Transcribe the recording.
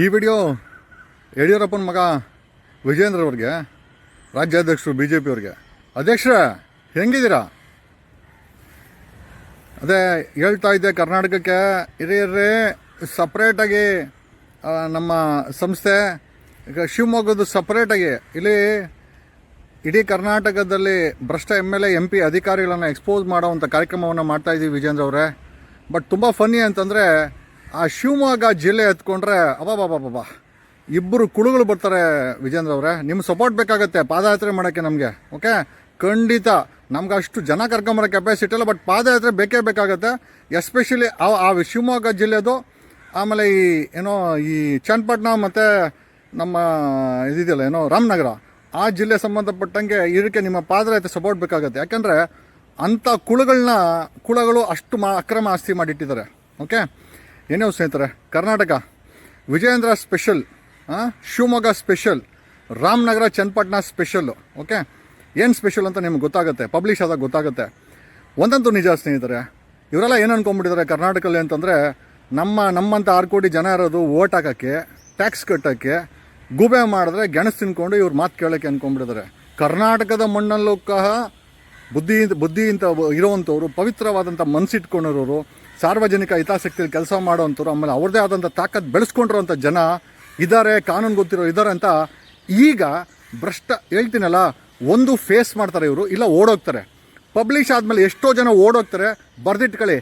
ಈ ವಿಡಿಯೋ ಯಡಿಯೂರಪ್ಪನ ಮಗ ವಿಜೇಂದ್ರ ಅವ್ರಿಗೆ ರಾಜ್ಯಾಧ್ಯಕ್ಷರು ಬಿ ಜೆ ಪಿಯವ್ರಿಗೆ ಅಧ್ಯಕ್ಷರೇ, ಹೆಂಗಿದ್ದೀರಾ? ಅದೇ, ಹೇಳ್ತಾ ಇದ್ದೆ, ಕರ್ನಾಟಕಕ್ಕೆ ಹಿರಿಯರೇ ಸಪ್ರೇಟಾಗಿ ನಮ್ಮ ಸಂಸ್ಥೆ, ಈಗ ಶಿವಮೊಗ್ಗದ ಸಪ್ರೇಟಾಗಿ ಇಲ್ಲಿ ಇಡೀ ಕರ್ನಾಟಕದಲ್ಲಿ ಭ್ರಷ್ಟ M L A M P ಅಧಿಕಾರಿಗಳನ್ನು ಎಕ್ಸ್ಪೋಸ್ ಮಾಡೋವಂಥ ಕಾರ್ಯಕ್ರಮವನ್ನು ಮಾಡ್ತಾಯಿದ್ದೀವಿ ವಿಜೇಂದ್ರ ಅವರೇ ಬಟ್ ತುಂಬ ಫನ್ನಿ ಅಂತಂದರೆ ಆ ಶಿವಮೊಗ್ಗ ಜಿಲ್ಲೆ ಎತ್ಕೊಂಡ್ರೆ ಅಬಾಬಾಬಾಬಾ ಇಬ್ಬರು ಕುಳುಗಳು ಬರ್ತಾರೆ ವಿಜೇಂದ್ರ ಅವರೇ. ನಿಮ್ಮ ಸಪೋರ್ಟ್ ಬೇಕಾಗುತ್ತೆ, ಪಾದಯಾತ್ರೆ ಮಾಡೋಕ್ಕೆ ನಮಗೆ ಓಕೆ ಖಂಡಿತ. ನಮ್ಗೆ ಅಷ್ಟು ಜನ ಕರ್ಕೊಂಬರೋ ಕೆಪಾಸಿಟಿ ಇಲ್ಲ ಬಟ್ ಪಾದಯಾತ್ರೆ ಬೇಕೇ ಬೇಕಾಗುತ್ತೆ. ಎಸ್ಪೆಷಲಿ ಆ ಆ ಶಿವಮೊಗ್ಗ ಜಿಲ್ಲೆದು, ಆಮೇಲೆ ಈ, ಏನೋ, ಈ ಚನ್ನಪಟ್ಟಣ ಮತ್ತು ನಮ್ಮ ಇದಿದೆಯಲ್ಲ, ಏನೋ, ರಾಮನಗರ, ಆ ಜಿಲ್ಲೆ ಸಂಬಂಧಪಟ್ಟಂಗೆ ಇದಕ್ಕೆ ನಿಮ್ಮ ಪಾದಯಾತ್ರೆ ಸಪೋರ್ಟ್ ಬೇಕಾಗುತ್ತೆ. ಯಾಕೆಂದರೆ ಅಂಥ ಕುಳಗಳನ್ನ ಕುಳಗಳು ಅಷ್ಟು ಮಾ, ಅಕ್ರಮ ಆಸ್ತಿ ಮಾಡಿಟ್ಟಿದ್ದಾರೆ ಓಕೆ ಏನೇ ಸ್ನೇಹಿತರೆ? Karnataka. Vijayendra special Shivamogga special, Ramanagara Channapatna special okay? ಏನು ಸ್ಪೆಷಲ್ ಅಂತ ನಿಮ್ಗೆ ಗೊತ್ತಾಗುತ್ತೆ? ಪಬ್ಲಿಷ್ ಆದಾಗ ಗೊತ್ತಾಗುತ್ತೆ. ಒಂದಂತೂ ನಿಜ ಸ್ನೇಹಿತರೆ, ಇವರೆಲ್ಲ ಏನು ಅನ್ಕೊಂಡ್ಬಿಟ್ಟಿದ್ದಾರೆ ಕರ್ನಾಟಕದಲ್ಲಿ ಅಂತಂದರೆ, ನಮ್ಮ ನಮ್ಮಂಥ ಆರು ಕೋಟಿ ಜನ ಇರೋದು ಓಟ್ ಹಾಕೋಕ್ಕೆ ಟ್ಯಾಕ್ಸ್ ಕಟ್ಟೋಕ್ಕೆ, ಗುಬೆ ಮಾಡಿದ್ರೆ ಗೆಣಸು ತಿನ್ಕೊಂಡು ಇವ್ರು ಮಾತು ಕೇಳೋಕ್ಕೆ ಅನ್ಕೊಂಡ್ಬಿಟ್ಟಿದ್ದಾರೆ. ಕರ್ನಾಟಕದ ಮಣ್ಣಲ್ಲೂ ಕಹ, ಬುದ್ಧಿ ಬುದ್ಧಿ ಅಂತ ಇರೋವಂಥವ್ರು, ಪವಿತ್ರವಾದಂಥ ಮನಸ್ಸಿಟ್ಕೊಂಡಿರೋರು ಸಾರ್ವಜನಿಕ ಹಿತಾಸಕ್ತಿಯಲ್ಲಿ ಕೆಲಸ ಮಾಡೋವಂಥವ್ರು, ಆಮೇಲೆ ಅವ್ರದ್ದೇ ಆದಂಥ ತಾಕತ್ ಬೆಳೆಸ್ಕೊಂಡಿರೋಂಥ ಜನ ಇದ್ದಾರೆ ಕಾನೂನು ಗೊತ್ತಿರೋ ಇದ್ದಾರೆ ಅಂತ ಈಗ ಭ್ರಷ್ಟ ಹೇಳ್ತೀನಲ್ಲ, ಒಂದು ಫೇಸ್ ಮಾಡ್ತಾರೆ ಇವರು, ಇಲ್ಲ ಓಡೋಗ್ತಾರೆ. ಪಬ್ಲಿಷ್ ಆದಮೇಲೆ ಎಷ್ಟೋ ಜನ ಓಡೋಗ್ತಾರೆ, ಬರ್ದಿಟ್ಕೊಳ್ಳಿ.